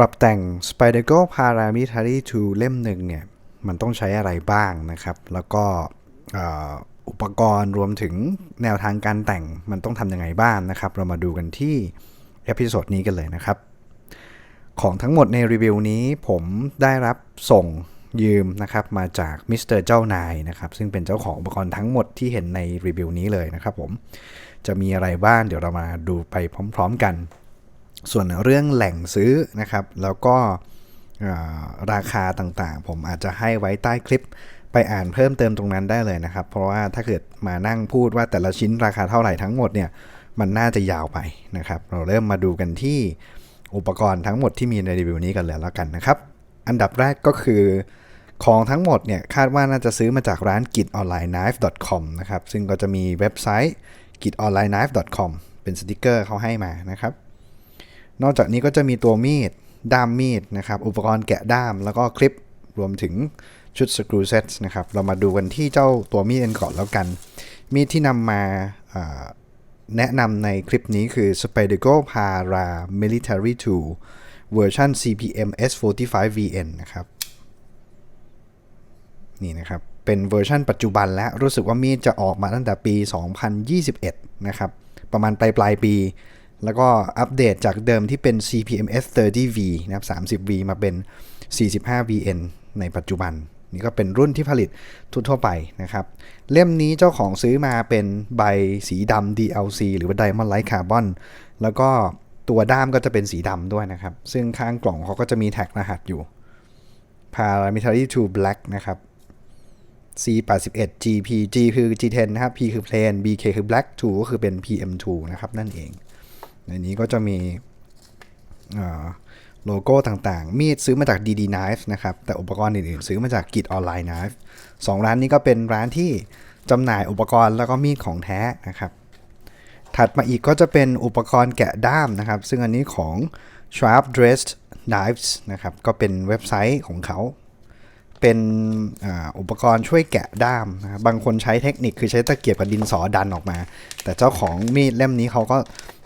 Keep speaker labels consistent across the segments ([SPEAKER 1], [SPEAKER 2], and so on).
[SPEAKER 1] ปรับแต่ง Spyderco Parametry Tool เล่มหนึ่งเนี่ย มันต้องใช้อะไรบ้างนะครับ แล้วก็อุปกรณ์รวมถึงแนวทางการแต่งมันต้องทำยังไงบ้างนะครับ เรามาดูกันที่เอพิโซดนี้กันเลยนะครับ ของทั้งหมดในรีวิวนี้ผมได้รับส่งยืมนะครับมาจากมิสเตอร์เจ้านายนะครับซึ่งเป็นเจ้าของอุปกรณ์ทั้งหมดที่เห็นในรีวิวนี้เลยนะครับผมจะมีอะไรบ้างเดี๋ยวเรามาดูไปพร้อม ๆ กัน ส่วนเรื่องแหล่งซื้อนะครับ แล้วก็ราคาต่างๆ ผมอาจจะให้ไว้ใต้คลิปไปอ่านเพิ่มเติมตรงนั้นได้เลยนะครับ เพราะว่าถ้าเกิดมานั่งพูดว่าแต่ละชิ้นราคาเท่าไหร่ทั้งหมดเนี่ยมันน่าจะยาวไปนะครับ เราเริ่มมาดูกันที่อุปกรณ์ทั้งหมดที่มีในรีวิวนี้กันเลยแล้วกันนะครับ อันดับแรกก็คือของทั้งหมดเนี่ยคาดว่าน่าจะซื้อมาจากร้าน gitonlineknife.com นะครับซึ่งก็จะมีเว็บไซต์ gitonlineknife.com เป็นสติกเกอร์เขาให้มานะครับ นอกจากนี้ก็จะมีตัวมีด ด้ามมีดนะครับ อุปกรณ์แกะด้าม แล้วก็คลิปรวมถึงชุดสกรูเซตนะครับ เรามาดูกันที่เจ้าตัวมีดกันก่อนแล้วกัน มีดที่นำมาอ่าแนะนำในคลิปนี้คือ Spyderco Para Military Tool เวอร์ชัน CPM S45 VN นะครับ นี่นะครับ เป็นเวอร์ชันปัจจุบันแล้วรู้สึกว่ามีดจะออกมาตั้งแต่ปี 2021 นะครับ ประมาณปลายปลายปี แล้วก็อัปเดตจากเดิมที่เป็น CPMS 30V นะครับ 30V มาเป็น 45VN ในปัจจุบัน นี่ก็เป็นรุ่นที่ผลิตทั่วๆไปนะครับ เล่มนี้เจ้าของซื้อมาเป็นใบสีดำ DLC หรือว่า Diamond Light Carbon แล้วก็ตัวด้ามก็จะเป็นสีดำด้วยนะครับ ซึ่งข้างกล่องเขาก็จะมีแท็กรหัสอยู่ Parametry to Black นะครับ C81 GP G คือ G10 นะครับ P คือ plain BK คือ black 2ก็คือเป็น PM2 นะครับนั่นเอง ในนี้ก็จะมีโลโก้ต่างๆ มีดซื้อมาจาก DD Knife นะครับ แต่อุปกรณ์อื่นๆ ซื้อมาจาก Git Online Knife สองร้านนี้ก็เป็นร้านที่จำหน่ายอุปกรณ์แล้วก็มีดของแท้นะครับ ถัดมาอีกก็จะเป็นอุปกรณ์แกะด้ามนะครับ ซึ่งอันนี้ของ Sharp Dressed Knives นะครับ ก็เป็นเว็บไซต์ของเขา เป็นอ,อุปกรณ์ช่วยแกะด้ามนะครับบางคนใช้เทคนิคคือใช้ตะเกียบกับดินสอดันออกมา แต่เจ้าของมีดเล่มนี้เขาก็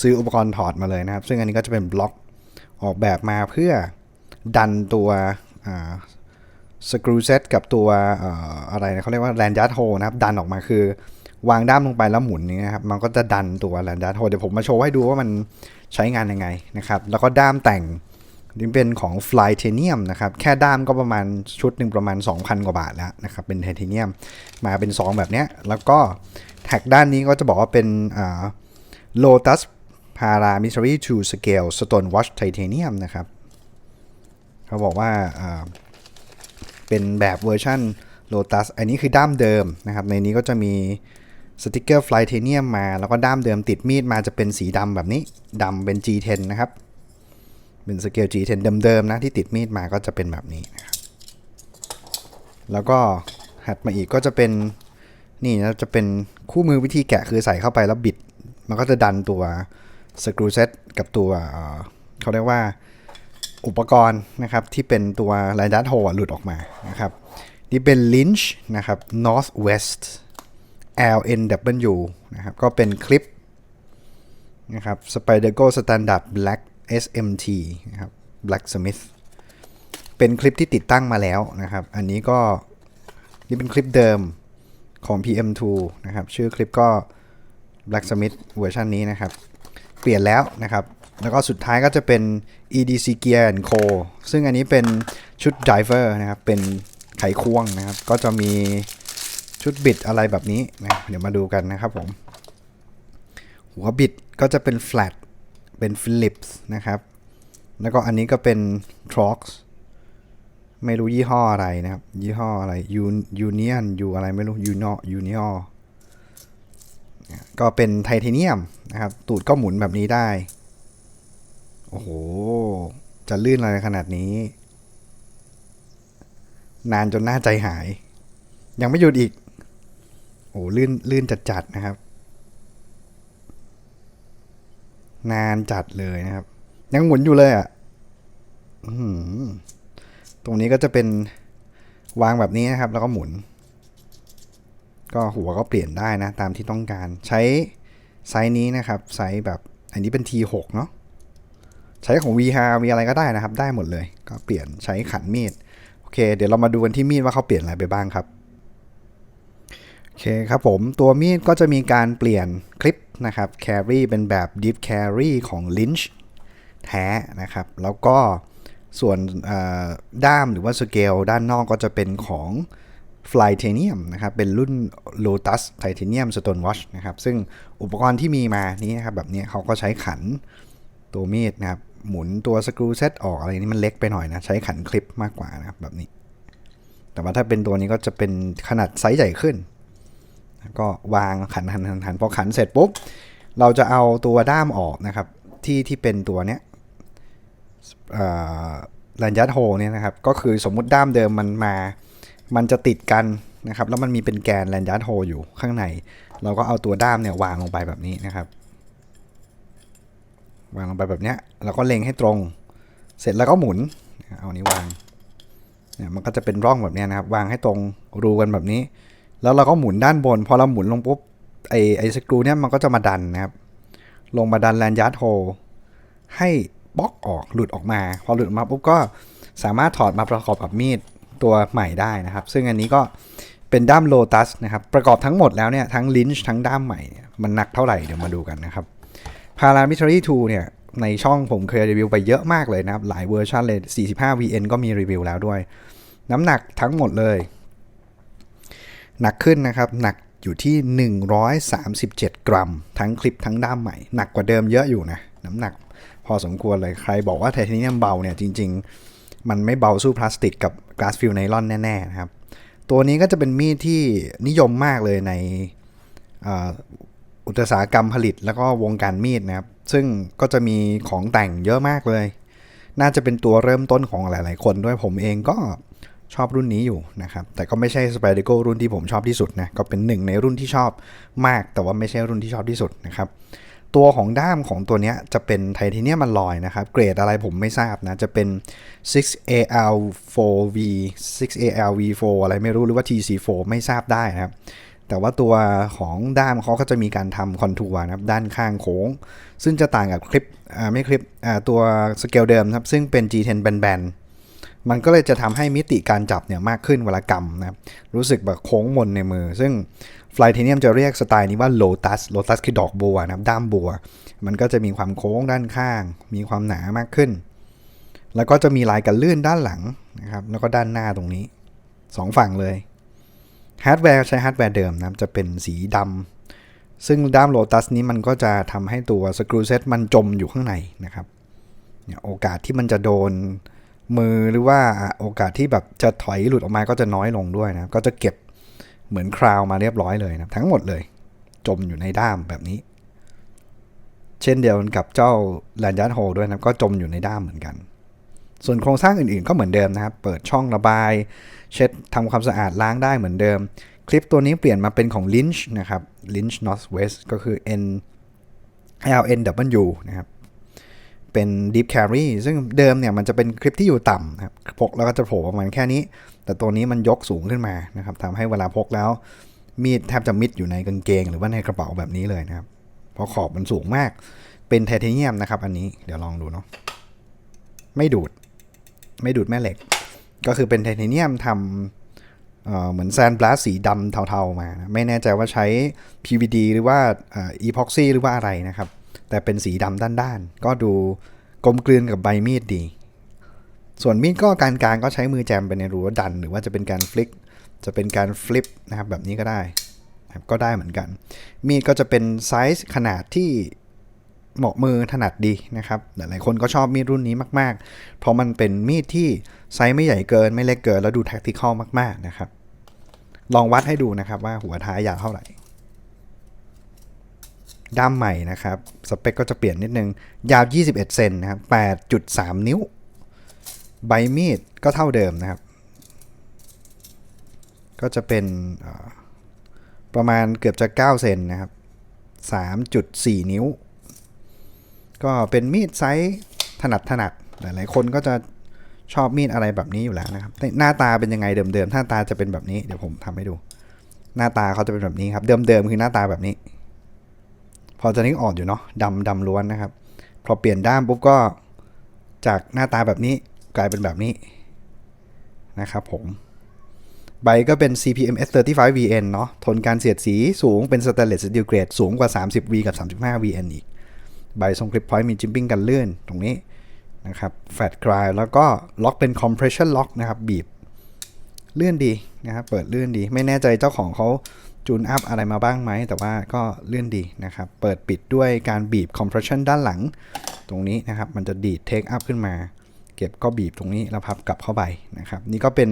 [SPEAKER 1] ซื้ออุปกรณ์ถอดมาเลยนะครับ ซึ่งอันนี้ก็จะเป็นบล็อกออกแบบมาเพื่อดันตัวสกรูเซตกับตัวออะไรนะเขาเรียกว่าแลนยัดโฮนะครับดันออกมาคือ วางด้ามลงไปแล้วหมุนอย่างเงี้ยครับมันก็จะดันตัวแลนยัดโฮเดี๋ยวผมมาโชว์ให้ดูว่ามันใช้งานยังไงนะครับ แล้วก็ด้ามแต่ง นี่เป็นของ Fly t a n i u m นะครับ แค่ด้ามก็ประมาณชุดหนึ่งประมาณ 2,000 กว่าบาทแล้วนะครับ เป็นไทเทเนียมมาเป็น2แบบเนี้ย แล้วก็แท็กด้านนี้ก็จะบอกว่าเป็นอ่า Lotus Parametry to Scale Stone Watch Titanium นะครับ เขาบอกว่าเป็นแบบเวอร์ชัน Lotus อันนี้คือด้ามเดิมนะครับ ในนี้ก็จะมีสติกเกอร์ Fly t a n i u m มา แล้วก็ด้ามเดิมติดมีดมาจะเป็นสีดำแบบนี้ดำเป็น G10 นะครับ เป็นสเกล G10 เดิมๆนะที่ติดมีดมาก็จะเป็นแบบนี้นะครับแล้วก็หัดมาอีกก็จะเป็นนี่นะจะเป็นคู่มือวิธีแกะคือใส่เข้าไปแล้วบิด มันก็จะดันตัวสกรูเซตกับตัวเเขาเรียกว่าอุปกรณ์นะครับที่เป็นตัวไลดัตโฮหลุดออกมานะครับนี่เป็น Lynch นะครับ Northwest LNW นะครับก็เป็นคลิปนะครับ Spyderco Standard Black SMT นะครับ Blacksmith เป็นคลิปที่ติดตั้งมาแล้วนะครับ อันนี้ก็นี่เป็นคลิปเดิมของ PM2 นะครับ ชื่อคลิปก็ Blacksmith เวอร์ชันนี้นะครับ เปลี่ยนแล้วนะครับ แล้วก็สุดท้ายก็จะเป็น EDC Gear Co ซึ่งอันนี้เป็นชุด diver นะครับ เป็นไขควงนะครับ ก็จะมีชุดบิดอะไรแบบนี้นะ เดี๋ยวมาดูกันนะครับผม หัวบิดก็จะเป็น flat เป็น Philips นะครับ แล้วก็อันนี้ก็เป็น Trox ไม่รู้ยี่ห้ออะไรนะครับ ยี่ห้ออะไร Union ยูอะไรไม่รู้ Uno Union ก็เป็นไทเทเนียมนะครับ ตูดก็หมุนแบบนี้ได้ โอ้โห จะลื่นอะไรขนาดนี้ นานจนหน้าใจหาย ยังไม่หยุดอีก โอ้ลื่นลื่นจัดๆนะครับ นานจัดเลยนะครับ ยังหมุนอยู่เลยอะ่ะตรงนี้ก็จะเป็นวางแบบนี้นะครับ แล้วก็หมุน ก็หัวก็เปลี่ยนได้นะ ตามที่ต้องการใช้ไซส์นี้นะครับ ไซส์แบบอันนี้เป็น T6 เนาะใช้ของ v h มีอะไรก็ได้นะครับ ได้หมดเลย ก็เปลี่ยนใช้ขันมีดโอเค เดี๋ยวเรามาดูกันที่มีดว่าเขาเปลี่ยนอะไรไปบ้างครับ โอเคครับผม ตัวมีดก็จะมีการเปลี่ยนคลิปนะครับ carry เป็นแบบ deep carry ของ Lynch แท้นะครับ แล้วก็ส่วนด้ามหรือว่าสเกลด้านนอกก็จะเป็นของ Flytanium นะครับ เป็นรุ่น Lotus Titanium Stonewatch นะครับ ซึ่งอุปกรณ์ที่มีมานี้นะครับแบบนี้เขาก็ใช้ขันตัวมีดนะครับ หมุนตัวสกรูเซตออกอะไรนี้มันเล็กไปหน่อยนะ ใช้ขันคลิปมากกว่านะครับแบบนี้ แต่ว่าถ้าเป็นตัวนี้ก็จะเป็นขนาดไซส์ใหญ่ขึ้น ก็วางขันหันหันหันพอขันเสร็จปุ๊บเราจะเอาตัวด้ามออกนะครับที่ที่เป็นตัวเนี้ยแลนยัดโฮเนี่ยนะครับก็คือสมมุติด้ามเดิมมันมา มันจะติดกันนะครับแล้วมันมีเป็นแกนแลนยัดโฮอยู่ข้างใน เราก็เอาตัวด้ามเนี่ยวางลงไปแบบนี้นะครับวางลงไปแบบเนี้ยแล้วก็เล็งให้ตรง เสร็จแล้วก็หมุนเอาอันนี้วางเนี่ยมันก็จะเป็นร่องแบบเนี้ยนะครับ วางให้ตรงรูกันแบบนี้ แล้วเราก็หมุนด้านบน พอเราหมุนลงปุ๊บไอไอสกรูเนี่ยมันก็จะมาดันนะครับ ลงมาดันแลนยัดโฮให้บล็อกออกหลุดออกมา พอหลุดออกมาปุ๊บก็สามารถถอดมาประกอบกับมีดตัวใหม่ได้นะครับ ซึ่งอันนี้ก็เป็นด้ามโลตัสนะครับ ประกอบทั้งหมดแล้วเนี่ยทั้งลินช์ทั้งด้ามใหม่เนี่ยมันหนักเท่าไหร่เดี๋ยวมาดูกันนะครับ Paramilitary 2เนี่ยในช่องผมเคยรีวิวไปเยอะมากเลยนะครับ หลายเวอร์ชันเลย 45 VN ก็มีรีวิวแล้วด้วย น้ำหนักทั้งหมดเลย หนักขึ้นนะครับ หนักอยู่ที่ 137 กรัม ทั้งคลิปทั้งด้ามใหม่ หนักกว่าเดิมเยอะอยู่นะ น้ำหนักพอสมควรเลยใครบอกว่าไทเทเนียมเบาเนี่ยจริง ๆ มันไม่เบาสู้พลาสติกกับก a าสฟิลไนลอนแน่ๆนะครับ ตัวนี้ก็จะเป็นมีดที่นิยมมากเลยในอุตสาหกรรมผลิตแล้วก็วงการมีดนะครับ ซึ่งก็จะมีของแต่งเยอะมากเลย น่าจะเป็นตัวเริ่มต้นของหลาย ๆ คนด้วยผมเองก็ ชอบรุ่นนี้อยู่นะครับ แต่ก็ไม่ใช่ s p y d e r g o รุ่นที่ผมชอบที่สุดนะ ก็เป็นหนึ่งในรุ่นที่ชอบมาก แต่ว่าไม่ใช่รุ่นที่ชอบที่สุดนะครับ ตัวของด้ามของตัวนี้จะเป็นไทเทเนียมมันลอยนะครับ เกรดอะไรผมไม่ทราบนะ จะเป็น 6AL4V 6ALV4 อะไรไม่รู้หรือว่า TC4 ไม่ทราบได้นะครับ แต่ว่าตัวของด้ามเขาก็จะมีการทำคอนทัวร์นะครับ ด้านข้างโค้ง ซึ่งจะต่างกับคลิป ไม่คลิปตัวสเกลเดิมครับ ซึ่งเป็น G10 แบนๆ มันก็เลยจะทำให้มิติการจับเนี่ยมากขึ้นเวลากำนะครับรู้สึกแบบโค้งมนในมือ ซึ่ง f l y t a n i u m จะเรียกสไตล์นี้ว่า Lotus Lotus คือดอกบัวนะครับด้ามบัว มันก็จะมีความโค้งด้านข้าง มีความหนามากขึ้น แล้วก็จะมีลายกันลื่นด้านหลังนะครับแล้วก็ด้านหน้าตรงนี้สองฝั่งเลยฮาร์ดแวร์ใช้ฮาร์ดแวร์เดิมนะครับจะเป็นสีดำซึ่งด้ามโ o ตัสนี้มันก็จะทำให้ตัวสกรูเซตมันจมอยู่ข้างในนะครับโอกาสที่มันจะโดน มือหรือว่าโอกาสที่แบบจะถอยหลุดออกมาก็จะน้อยลงด้วยนะก็จะเก็บเหมือนคราวมาเรียบร้อยเลยนะทั้งหมดเลย จมอยู่ในด้ามแบบนี้ เช่นเดียวกันกับเจ้าแลนยัดโฮด้วยนะก็จมอยู่ในด้ามเหมือนกัน ส่วนโครงสร้างอื่นๆก็เหมือนเดิมนะครับ เปิดช่องระบาย เช็ดทำความสะอาดล้างได้เหมือนเดิม คลิปตัวนี้เปลี่ยนมาเป็นของ Lynch นะครับ Lynch Northwest ก็คือ N L N W นะครับ เป็น Deep Carry ซึ่งเดิมเนี่ยมันจะเป็นคลิปที่อยู่ต่ำครับพกแล้วก็จะโผล่ประมาณแค่นี้ แต่ตัวนี้มันยกสูงขึ้นมานะครับทำให้เวลาพกแล้ว มีดแทบจะมิดอยู่ในกางเกง หรือว่าในกระเป๋าแบบนี้เลยนะครับ เพราะขอบมันสูงมาก เป็นไทเทเนียมนะครับ อันนี้เดี๋ยวลองดูเนาะไม่ดูด ไม่ดูดแม่เหล็ก ก็คือเป็นไทเทเนียมทำเเหมือนแซนบลัสสีดำเทาๆมานะไม่แน่ใจว่าใช้ PVD หรือว่าอีพ็อกซี่หรือว่าอะไรนะครับ แต่เป็นสีดำด้านๆ ก็ดูกลมกลืนกับใบมีดดี ส่วนมีดก็การกลางก็ใช้มือแจมไปในรูดัน หรือว่าจะเป็นการฟลิก จะเป็นการฟลิปนะครับแบบนี้ก็ได้ก็ได้เหมือนกัน มีดก็จะเป็นไซส์ขนาดที่เหมาะมือถนัดดีนะครับ หลายๆคนก็ชอบมีดรุ่นนี้มาก ๆ เพราะมันเป็นมีดที่ไซส์ไม่ใหญ่เกินไม่เล็กเกิน แล้วดูแท็กติคอลมาก ๆ นะครับ ลองวัดให้ดูนะครับว่าหัวท้ายยาวเท่าไหร่ ด้ามใหม่นะครับ สเปคก็จะเปลี่ยนนิดนึง ยาว 21 เซนนะครับ 8.3 นิ้ว ใบมีดก็เท่าเดิมนะครับ ก็จะเป็นประมาณเกือบจะ 9 เซนนะครับ 3.4 นิ้ว ก็เป็นมีดไซส์ถนัดถนัด หลายๆคนก็จะชอบมีดอะไรแบบนี้อยู่แล้วนะครับ หน้าตาเป็นยังไงเดิมๆ หน้าตาจะเป็นแบบนี้ เดี๋ยวผมทำให้ดู หน้าตาเขาจะเป็นแบบนี้ครับ เดิมๆ คือหน้าตาแบบนี้ พอจะนึกออกอยู่เนาะดำดำล้วนนะครับ พอเปลี่ยนด้ามปุ๊บก็จากหน้าตาแบบนี้กลายเป็นแบบนี้นะครับผม ใบก็เป็น CPM S35 VN เนาะทนการเสียดสีสูงเป็น Stainless Steel Grade สูงกว่า 30V กับ 35 VN อีก ใบทรงคลิปพอยต์มีจิมปิ้งกันเลื่อนตรงนี้นะครับแฟตกรายแล้วก็ล็อกเป็น compression lock นะครับ บีบ เลื่อนดีนะครับ เปิดเลื่อนดี ไม่แน่ใจเจ้าของเขา จูนอัพอะไรมาบ้างไหม แต่ว่าก็เลื่อนดีนะครับ เปิดปิดด้วยการบีบ compression ด้านหลัง ตรงนี้นะครับ มันจะดีด take up ขึ้นมา เก็บก็บีบตรงนี้แล้วพับกลับเข้าไปนะครับ นี่ก็เป็น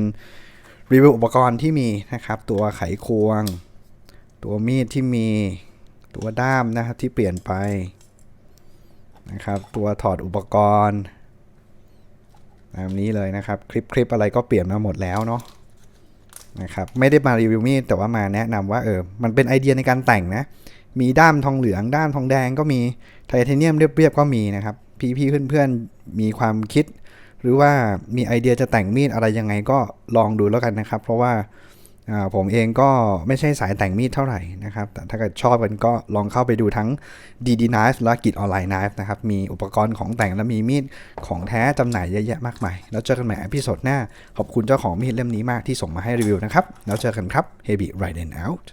[SPEAKER 1] รีวิวอุปกรณ์ที่มีนะครับ ตัวไขควง ตัวมีดที่มีตัวด้ามนะครับที่เปลี่ยนไปนะครับ ตัวถอดอุปกรณ์ตามนี้เลยนะครับ คลิปคลิปอะไรก็เปลี่ยนมาหมดแล้วเนาะ นะครับไม่ได้มารีวิวมีดแต่ว่ามาแนะนำว่าเออมันเป็นไอเดียในการแต่งนะ มีด้ามทองเหลือง ด้ามทองแดงก็มีไทเทเนียมเรียบๆก็มีนะครับ พี่ๆเพื่อนๆมีความคิด หรือว่ามีไอเดียจะแต่งมีดอะไรยังไงก็ลองดูแล้วกันนะครับ เพราะว่า ผมเองก็ไม่ใช่สายแต่งมีดเท่าไหร่นะครับ แต่ถ้าเกิดชอบกันก็ลองเข้าไปดูทั้ง DD Knife และกิจออนไลน์ Knife นะครับ มีอุปกรณ์ของแต่งและมีมีดของแท้จำหน่ายเยอะแยะมากมาย แล้วเจอกันใหม่อพิโซดหน้า ขอบคุณเจ้าของมีดเล่มนี้มากที่ส่งมาให้รีวิวนะครับ แล้วเจอกันครับ Heavy Ride and Out